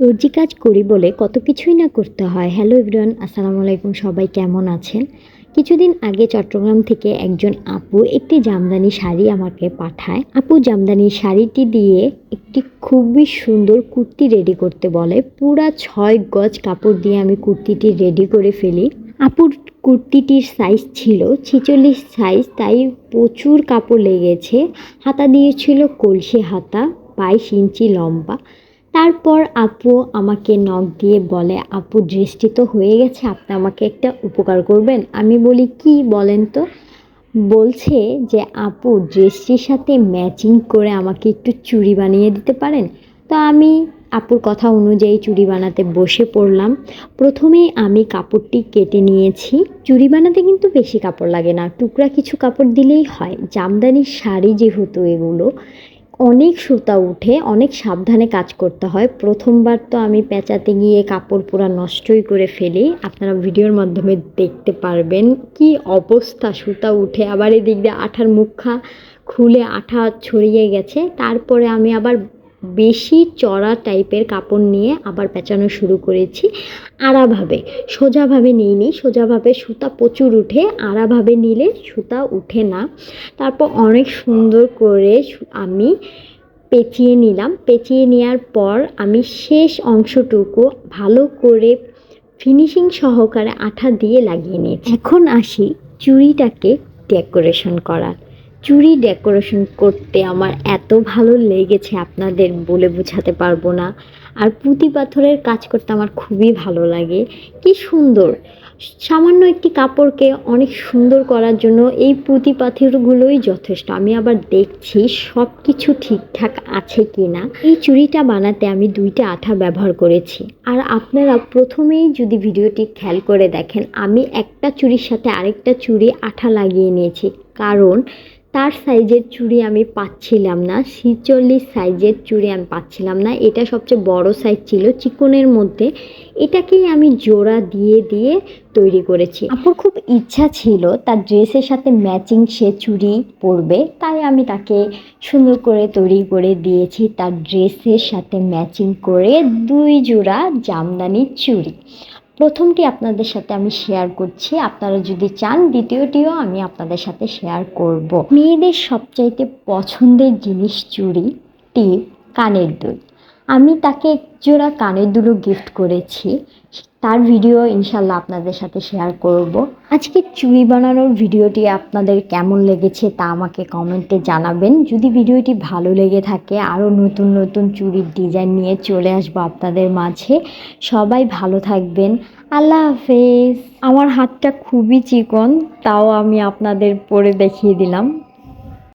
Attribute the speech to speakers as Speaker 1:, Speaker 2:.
Speaker 1: দর্জি কাজ করি বলে কত কিছুই না করতে হয়। হ্যালো এভরিওয়ান আসসালামু আলাইকুম, সবাই কেমন আছেন? কিছুদিন আগে চট্টগ্রাম থেকে একজন আপু একটি জামদানি শাড়ি আমাকে পাঠায়। আপু জামদানি শাড়িটি দিয়ে একটি খুবই সুন্দর কুর্তি রেডি করতে বলে। পুরা ছয় গজ কাপড় দিয়ে আমি কুর্তিটি রেডি করে ফেলি। আপুর কুর্তিটির সাইজ ছিল ছিচল্লিশ সাইজ তাই প্রচুর কাপড় লেগেছে। হাতা দিয়েছিল কলসি হাতা, বাইশ ইঞ্চি লম্বা। তারপর আপু আমাকে নখ দিয়ে বলে, আপু ড্রেসটি তো হয়ে গেছে, আপনি আমাকে একটা উপকার করবেন। আমি বলি, কি বলেন তো? বলছে যে, আপু ড্রেসটির সাথে ম্যাচিং করে আমাকে একটু চুড়ি বানিয়ে দিতে পারেন? তো আমি আপুর কথা অনুযায়ী চুড়ি বানাতে বসে পড়লাম। প্রথমেই আমি কাপড়টি কেটে নিয়েছি। চুড়ি বানাতে কিন্তু বেশি কাপড় লাগে না, টুকরা কিছু কাপড় দিলেই হয়। জামদানির শাড়ি যেহেতু এগুলো অনেক সুতা উঠে অনেক সাবধানে কাজ করতে হয়। প্রথমবার তো আমি পেঁচাতে গিয়ে কাপড় পুরা নষ্টই করে ফেলি। আপনারা ভিডিওর মাধ্যমে দেখতে পারবেন কি অবস্থা। সুতা উঠে আবার এদিক দিয়ে আঠার মুখা খুলে আঠা ছড়িয়ে গেছে। তারপরে আমি আবার বেশি চড়া টাইপের কাপড় নিয়ে আবার পেঁচানো শুরু করেছি আড়াভাবে। সোজাভাবে নিইনি, সোজাভাবে সুতা প্রচুর উঠে, আড়াভাবে নিলে সুতা উঠে না। তারপর অনেক সুন্দর করে আমি পেঁচিয়ে নিলাম। পেঁচিয়ে নেওয়ার পর আমি শেষ অংশটুকু ভালো করে ফিনিশিং সহকারে আঠা দিয়ে লাগিয়ে নিয়েছি। এখন আসি চুড়িটাকে ডেকোরেশন করার। চুড়ি ডেকোরেশন করতে আমার এত ভালো লেগেছে আপনাদের বলে বোঝাতে পারব না। আর পুঁতি পাথরের কাজ করতে আমার খুবই ভালো লাগে। কি সুন্দর। সামান্য একটি কাপড়কে অনেক সুন্দর করার জন্য এই পুঁতি পাথরগুলোই যথেষ্ট। আমি আবার দেখছি সব কিছু ঠিকঠাক আছে কি না এই চুড়িটা বানাতে আমি দুইটা আঠা ব্যবহার করেছি। আর আপনারা প্রথমেই যদি ভিডিওটি খেয়াল করে দেখেন, আমি একটা চুড়ির সাথে আরেকটা চুড়ি আঠা লাগিয়ে নিয়েছি। কারণ তার সাইজের চুড়ি আমি পাচ্ছিলাম না ছিচল্লিশ সাইজের চুড়ি আমি পাচ্ছিলাম না। এটা সবচেয়ে বড় সাইজ ছিল চিকনের মধ্যে। এটাকেই আমি জোড়া দিয়ে দিয়ে তৈরি করেছি। আপুর খুব ইচ্ছা ছিল তার ড্রেসের সাথে ম্যাচিং সে চুড়ি পরবে, তাই আমি তাকে সুন্দর করে তৈরি করে দিয়েছি তার ড্রেসের সাথে ম্যাচিং করে দুই জোড়া জামদানি চুড়ি। প্রথমটি আপনাদের সাথে আমি শেয়ার করছি। আপনারা যদি চান, দ্বিতীয়টিও আমি আপনাদের সাথে শেয়ার করব। মেয়েদের সবচাইতে পছন্দের জিনিস চুড়ি, টি, কানের দুল। আমি তাকে একজোড়া কানের দুলও গিফট করেছি। তার ভিডিও ইনশাল্লাহ আপনাদের সাথে শেয়ার করব। আজকে চুড়ি বানানোর ভিডিওটি আপনাদের কেমন লেগেছে তা আমাকে কমেন্টে জানাবেন। যদি ভিডিওটি ভালো লেগে থাকে, আরও নতুন নতুন চুড়ির ডিজাইন নিয়ে চলে আসব আপনাদের মাঝে। সবাই ভালো থাকবেন। আল্লাহ হাফেজ। আমার হাতটা খুবই চিকন, তাও আমি আপনাদের পরে দেখিয়ে দিলাম।